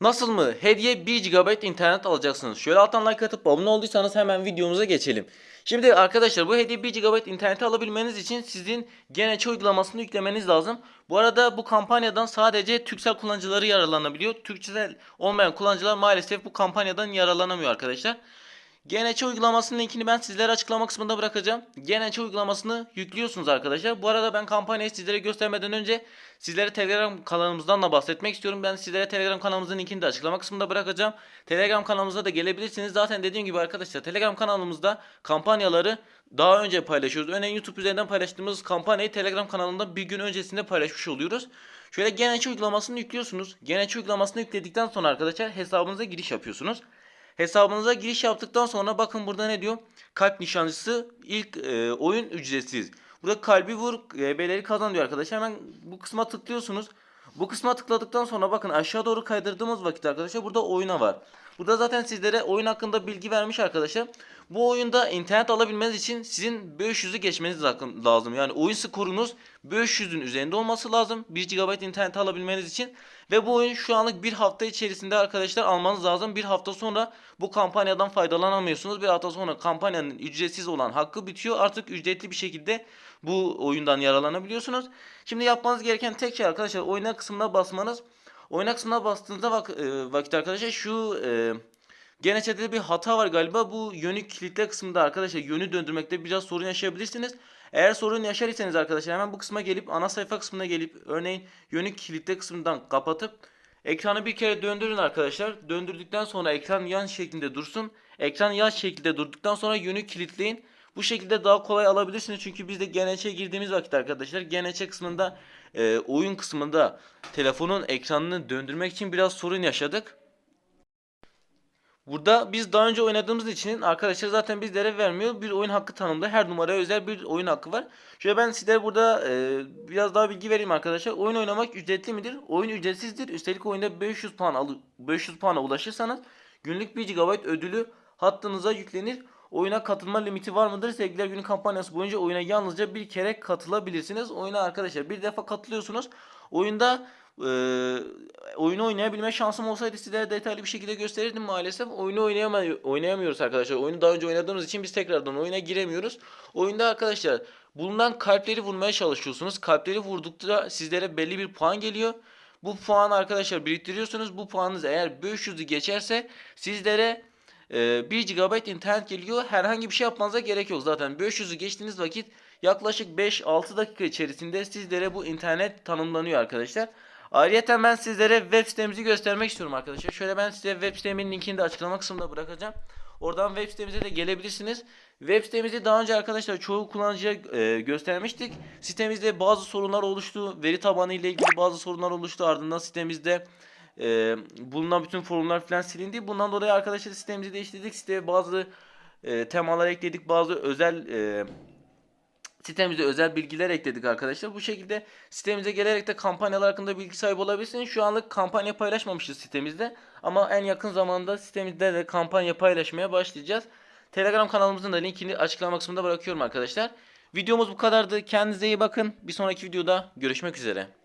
Nasıl mı? Hediye 1 GB internet alacaksınız. Şöyle alttan like atıp abone olduysanız hemen videomuza geçelim. Şimdi arkadaşlar bu hediye 1 GB interneti alabilmeniz için sizin GNÇ uygulamasını yüklemeniz lazım. Bu arada bu kampanyadan sadece Türksel kullanıcıları yararlanabiliyor. Türkcell olmayan kullanıcılar maalesef bu kampanyadan yararlanamıyor arkadaşlar. GNÇ uygulamasının linkini ben sizlere açıklama kısmında bırakacağım. GNÇ uygulamasını yüklüyorsunuz arkadaşlar. Bu arada ben kampanyayı sizlere göstermeden önce sizlere Telegram kanalımızdan da bahsetmek istiyorum. Ben sizlere Telegram kanalımızın linkini de açıklama kısmında bırakacağım. Telegram kanalımıza da gelebilirsiniz. Zaten dediğim gibi arkadaşlar Telegram kanalımızda kampanyaları daha önce paylaşıyoruz. Örneğin YouTube üzerinden paylaştığımız kampanyayı Telegram kanalında bir gün öncesinde paylaşmış oluyoruz. Şöyle GNÇ uygulamasını yüklüyorsunuz. GNÇ uygulamasını yükledikten sonra arkadaşlar hesabınıza giriş yapıyorsunuz. Hesabınıza giriş yaptıktan sonra bakın burada ne diyor? Kalp nişancısı ilk e, oyun ücretsiz. Burada kalbi vur EB'leri kazan diyor arkadaşlar. Hemen bu kısma tıklıyorsunuz. Bu kısma tıkladıktan sonra bakın aşağı doğru kaydırdığımız vakit arkadaşlar burada oyuna var. Burada zaten sizlere oyun hakkında bilgi vermiş arkadaşlar. Bu oyunda internet alabilmeniz için sizin 500'ü geçmeniz lazım-. Yani oyun skorunuz 500'ün üzerinde olması lazım. 1 GB internet alabilmeniz için. Ve bu oyun şu anlık bir hafta içerisinde arkadaşlar almanız lazım. Bir hafta sonra bu kampanyadan faydalanamıyorsunuz. Bir hafta sonra kampanyanın ücretsiz olan hakkı bitiyor. Artık ücretli bir şekilde bu oyundan yararlanabiliyorsunuz. Şimdi yapmanız gereken tek şey arkadaşlar oyna kısmına basmanız. Oyna kısmına bastığınızda vak- e, vakit arkadaşlar şu e, gene chatte bir hata var galiba. Bu yönü kilitle kısmında arkadaşlar yönü döndürmekte biraz sorun yaşayabilirsiniz. Eğer sorun yaşarsanız arkadaşlar hemen bu kısma gelip ana sayfa kısmına gelip örneğin yönü kilitle kısmından kapatıp ekranı bir kere döndürün arkadaşlar. Döndürdükten sonra ekran yan şeklinde dursun. Ekran yan şekilde durduktan sonra yönü kilitleyin. Bu şekilde daha kolay alabilirsiniz. Çünkü biz de GNÇ'ye girdiğimiz vakit arkadaşlar GNÇ kısmında e, oyun kısmında telefonun ekranını döndürmek için biraz sorun yaşadık. Burada biz daha önce oynadığımız için arkadaşlar zaten bizlere vermiyor. Bir oyun hakkı tanımda her numaraya özel bir oyun hakkı var. Şöyle ben sizlere burada e, biraz daha bilgi vereyim arkadaşlar. Oyun oynamak ücretli midir? Oyun ücretsizdir. Üstelik oyunda 500 puan alı 500 puana ulaşırsanız günlük 1 GB ödülü hattınıza yüklenir. Oyuna katılma limiti var mıdır? Sevgililer günü kampanyası boyunca oyuna yalnızca bir kere katılabilirsiniz. Oyuna arkadaşlar bir defa katılıyorsunuz. Oyunda e, oyunu oynayabilme şansım olsaydı sizlere detaylı bir şekilde gösterirdim maalesef. Oyunu oynayamay oynayamıyoruz arkadaşlar. Oyunu daha önce oynadığımız için biz tekrardan oyuna giremiyoruz. Oyunda arkadaşlar bulunan kalpleri vurmaya çalışıyorsunuz. Kalpleri vurdukça sizlere belli bir puan geliyor. Bu puanı arkadaşlar biriktiriyorsunuz. Bu puanınız eğer 500'ü geçerse sizlere e, 1 GB internet geliyor. Herhangi bir şey yapmanıza gerek yok. Zaten 500'ü geçtiğiniz vakit yaklaşık 5-6 dakika içerisinde sizlere bu internet tanımlanıyor arkadaşlar. Ayrıca ben sizlere web sitemizi göstermek istiyorum arkadaşlar. Şöyle ben size web sitemin linkini de açıklama kısmında bırakacağım. Oradan web sitemize de gelebilirsiniz. Web sitemizi daha önce arkadaşlar çoğu kullanıcıya e, göstermiştik. Sitemizde bazı sorunlar oluştu. Veri tabanı ile ilgili bazı sorunlar oluştu. Ardından sitemizde e, bulunan bütün forumlar falan silindi. Bundan dolayı arkadaşlar sitemizi değiştirdik. Siteye bazı e, temalar ekledik. Bazı özel e, Sitemize özel bilgiler ekledik arkadaşlar. Bu şekilde sitemize gelerek de kampanyalar hakkında bilgi sahibi olabilirsiniz. Şu anlık kampanya paylaşmamışız sitemizde. Ama en yakın zamanda sitemizde de kampanya paylaşmaya başlayacağız. Telegram kanalımızın da linkini açıklama kısmında bırakıyorum arkadaşlar. Videomuz bu kadardı. Kendinize iyi bakın. Bir sonraki videoda görüşmek üzere.